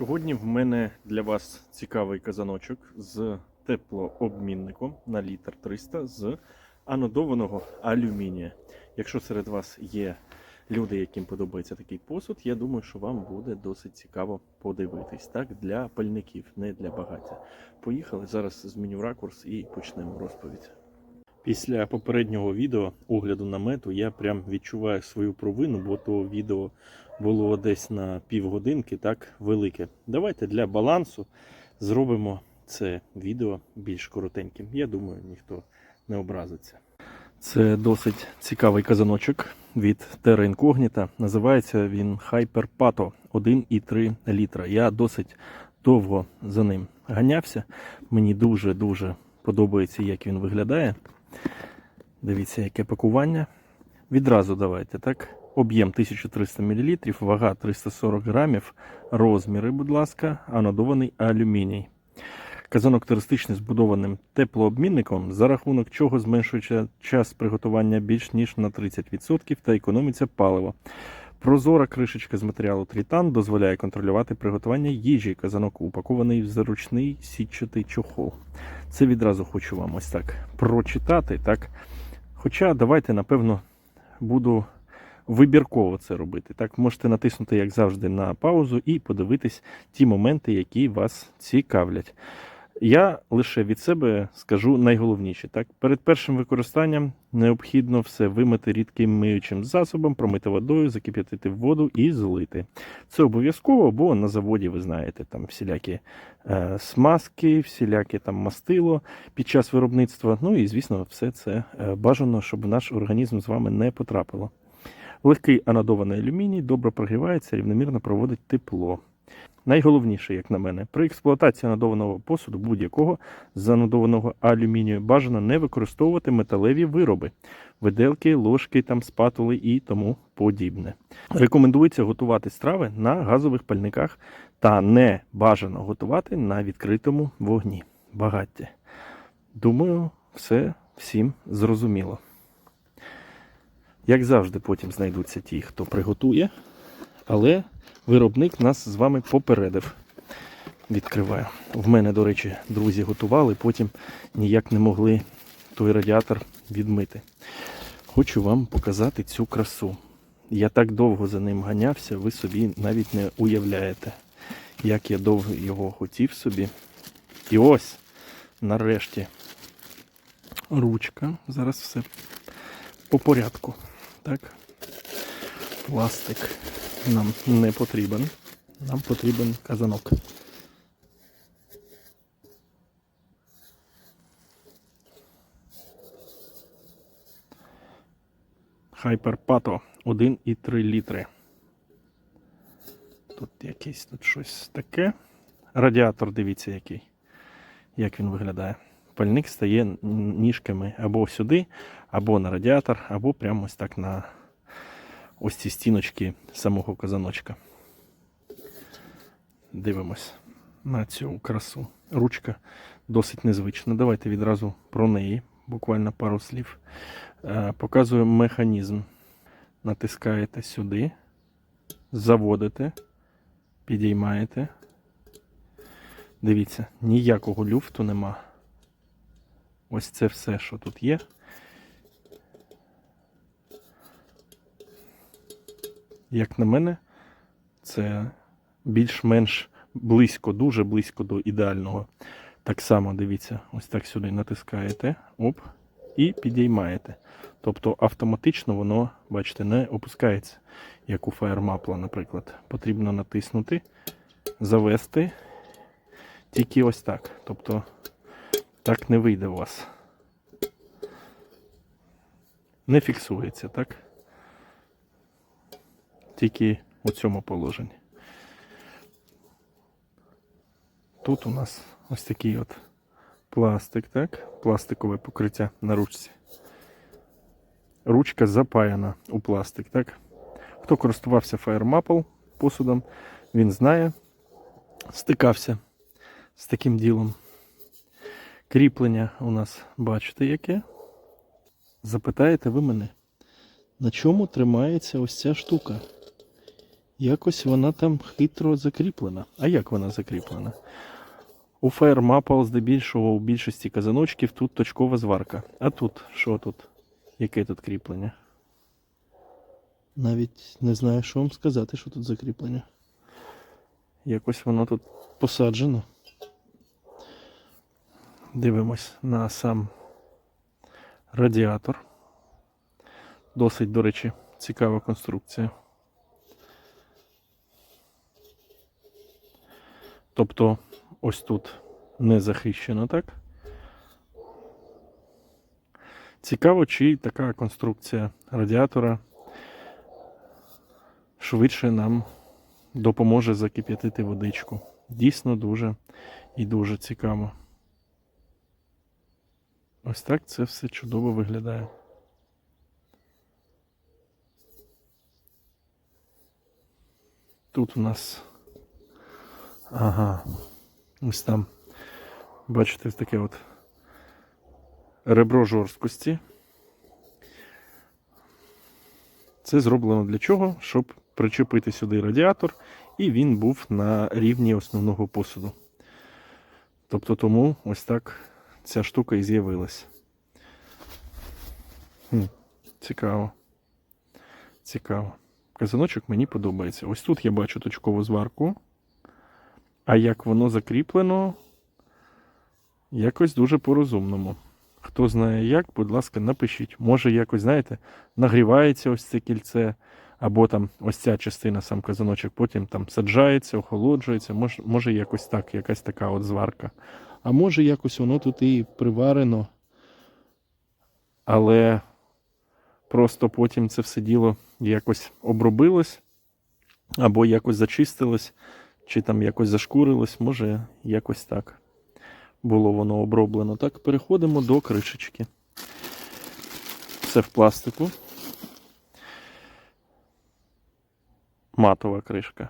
Сьогодні в мене для вас цікавий казаночок з теплообмінником на літр 300 з анодованого алюмінія. Якщо серед вас є люди, яким подобається такий посуд, я думаю, що вам буде досить цікаво подивитись. Так, для пальників, не для багаття. Поїхали зараз зміню ракурс і почнемо розповідь. Після попереднього відео огляду намету я прям відчуваю свою провину, бо то відео було десь на півгодинки, так велике. Давайте для балансу зробимо це відео більш коротеньким. Я думаю, ніхто не образиться. Це досить цікавий казаночок від Terra Incognita. Називається він Hyper Pato 1,3 літра. Я досить довго за ним ганявся. Мені дуже-дуже подобається, як він виглядає. Дивіться, яке пакування. Відразу давайте, так? Об'єм 1300 мл, вага 340 грамів, розміри, будь ласка, анодований алюміній. Казанок туристичний збудованим теплообмінником, за рахунок чого зменшується час приготування більш ніж на 30% та економиться паливо. Прозора кришечка з матеріалу трітан дозволяє контролювати приготування їжі. Казанок упакований в заручний сітчатий чохол. Це відразу хочу вам ось так прочитати. Так? Хоча давайте, напевно, буду вибірково це робити. Так, можете натиснути, як завжди, на паузу і подивитись ті моменти, які вас цікавлять. Я лише від себе скажу найголовніше. Так, перед першим використанням необхідно все вимити рідким миючим засобом, промити водою, закип'ятити воду і злити. Це обов'язково, бо на заводі ви знаєте там всілякі е, смазки, всіляке там мастило під час виробництва. Ну і звісно, все це е, бажано, щоб наш організм з вами не потрапило. Легкий анодований алюміній добре прогрівається, рівномірно проводить тепло. Найголовніше, як на мене, при експлуатації анодованого посуду будь-якого з анодованого алюмінію бажано не використовувати металеві вироби, виделки, ложки, там, спатули і тому подібне. Рекомендується готувати страви на газових пальниках та не бажано готувати на відкритому вогні. Багаття. Думаю, все всім зрозуміло. Як завжди, потім знайдуться ті, хто приготує, але виробник нас з вами попередив. Відкриваю. В мене, до речі, друзі готували, потім ніяк не могли той радіатор відмити. Хочу вам показати цю красу. Я так довго за ним ганявся, ви собі навіть не уявляєте, як я довго його хотів собі. І ось, нарешті, ручка. Зараз все по порядку. Так. Пластик нам не потрібен. Нам потрібен казанок. Hyperpato 1,3 літри. Тут якийсь тут щось таке. Радіатор, дивіться, який. Як він виглядає. Пальник стає ніжками або сюди, або на радіатор, або прямо ось так на ось ці стіночки самого казаночка. Дивимось на цю красу. Ручка досить незвична. Давайте відразу про неї, буквально пару слів. Е, Показую механізм. Натискаєте сюди, заводите, підіймаєте. Дивіться, ніякого люфту нема. Ось це все, що тут є. Як на мене, це більш-менш близько, дуже близько до ідеального. Так само, дивіться, ось так сюди натискаєте, оп, і підіймаєте. Тобто автоматично воно, бачите, не опускається, як у Firemapla, наприклад. Потрібно натиснути, завести тільки ось так. Тобто так не вийде у вас. Не фіксується, так? Тільки у цьому положенні. Тут у нас ось такий от пластик, так? Пластикове покриття на ручці. Ручка запаяна у пластик, так? Хто користувався Firemaple посудом, він знає, стикався з таким ділом. Кріплення у нас, бачите, яке? Запитаєте ви мене, на чому тримається ось ця штука? Якось вона там хитро закріплена. А як вона закріплена? У Fire здебільшого у більшості казаночків тут точкова зварка. А тут що тут? Яке тут кріплення? Навіть не знаю, що вам сказати, що тут за кріплення. Якось воно тут посаджено. Дивимось на сам радіатор. Досить, до речі, цікава конструкція. Тобто ось тут не захищено, так? Цікаво, чи така конструкція радіатора швидше нам допоможе закип'ятити водичку. Дійсно дуже і дуже цікаво. Ось так це все чудово виглядає. Тут у нас. Ага. Ось там. Бачите, таке от ребро жорсткості. Це зроблено для чого? Щоб причепити сюди радіатор, і він був на рівні основного посуду. Тобто тому ось так ця штука і з'явилась. Цікаво. Цікаво. Казаночок мені подобається. Ось тут я бачу точкову зварку. А як воно закріплено, якось дуже по-розумному. Хто знає як, будь ласка, напишіть. Може, якось, знаєте, нагрівається ось це кільце, або там ось ця частина, сам казаночок, потім там саджається, охолоджується. Може, може якось так, якась така от зварка. А може, якось воно тут і приварено. Але просто потім це все діло якось обробилось, або якось зачистилось, чи там якось зашкурилось, може, якось так було воно оброблено. Так, переходимо до кришечки. Все в пластику. Матова кришка.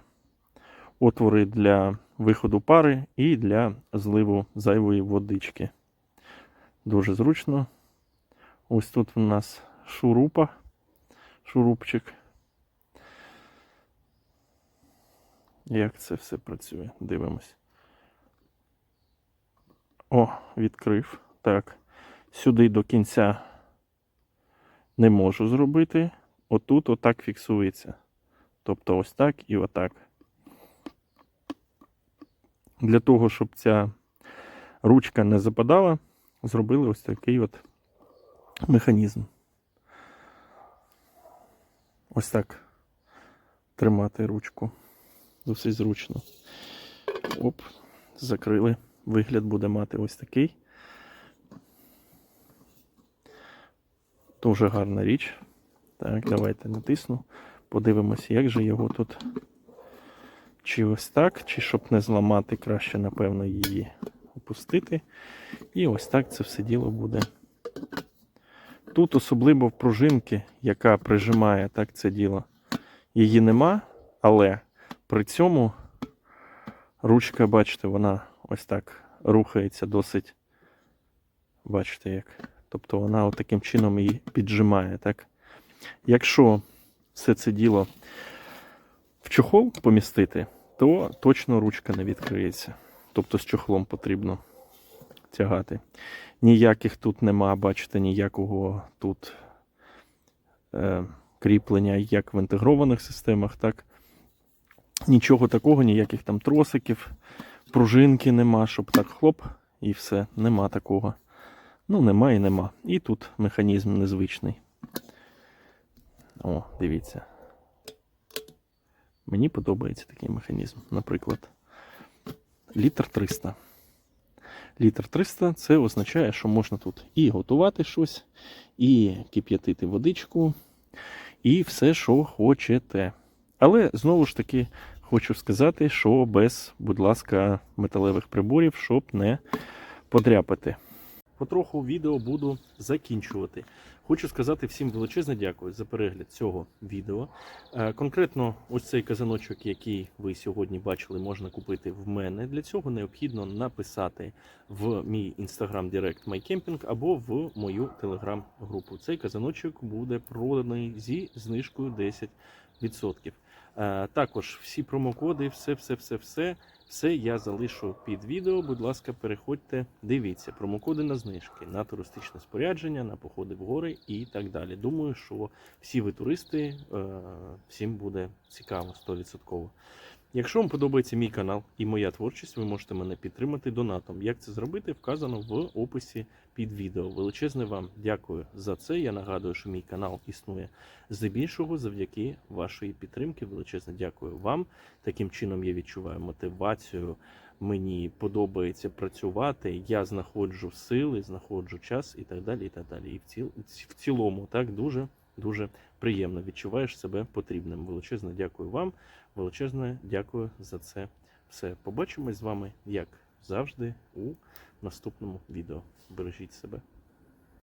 Отвори для виходу пари і для зливу зайвої водички. Дуже зручно. Ось тут у нас шурупа, шурупчик. Як це все працює? Дивимось. О, відкрив. Так. Сюди до кінця не можу зробити. Отут отак фіксується. Тобто ось так і отак. Для того, щоб ця ручка не западала, зробили ось такий от механізм. Ось так тримати ручку. Досить зручно. Оп, закрили. Вигляд буде мати ось такий. Дуже гарна річ. Так, давайте натисну. Подивимося, як же його тут. Чи ось так, чи щоб не зламати, краще, напевно, її опустити. І ось так це все діло буде. Тут особливо в пружинки, яка прижимає так це діло. Її нема, але при цьому ручка, бачите, вона ось так рухається досить. Бачите як. Тобто вона таким чином її піджимає. так. Якщо все це діло в чохол помістити, то точно ручка не відкриється. Тобто з чохлом потрібно тягати. Ніяких тут нема, бачите, ніякого тут е, кріплення, як в інтегрованих системах, так. Нічого такого, ніяких там тросиків, пружинки нема, щоб так хлоп, і все. Нема такого. Ну, нема і нема. І тут механізм незвичний. О, дивіться. Мені подобається такий механізм. Наприклад, літр 300. Літр 300 це означає, що можна тут і готувати щось, і кип'ятити водичку, і все, що хочете. Але знову ж таки хочу сказати, що без, будь ласка, металевих приборів, щоб не подряпати. Потроху відео буду закінчувати. Хочу сказати всім величезне дякую за перегляд цього відео. Е, Конкретно ось цей казаночок, який ви сьогодні бачили, можна купити в мене. Для цього необхідно написати в мій інстаграм My Camping або в мою телеграм-групу. Цей казаночок буде проданий зі знижкою 10%. Е, Також всі промокоди, все, все, все, все, все я залишу під відео. Будь ласка, переходьте, дивіться промокоди на знижки, на туристичне спорядження, на походи в гори і так далі. Думаю, що всі ви туристи, е, всім буде цікаво 100%. Якщо вам подобається мій канал і моя творчість, ви можете мене підтримати донатом. Як це зробити, вказано в описі під відео. Величезне вам дякую за це. Я нагадую, що мій канал існує здебільшого завдяки вашої підтримки. Величезне дякую вам. Таким чином я відчуваю мотивацію. Мені подобається працювати. Я знаходжу сили, знаходжу час і так далі. І так далі. І в ціл в цілому так дуже дуже приємно відчуваєш себе потрібним. Величезне дякую вам. Величезне дякую за це все. Побачимось з вами, як завжди, у наступному відео. Бережіть себе.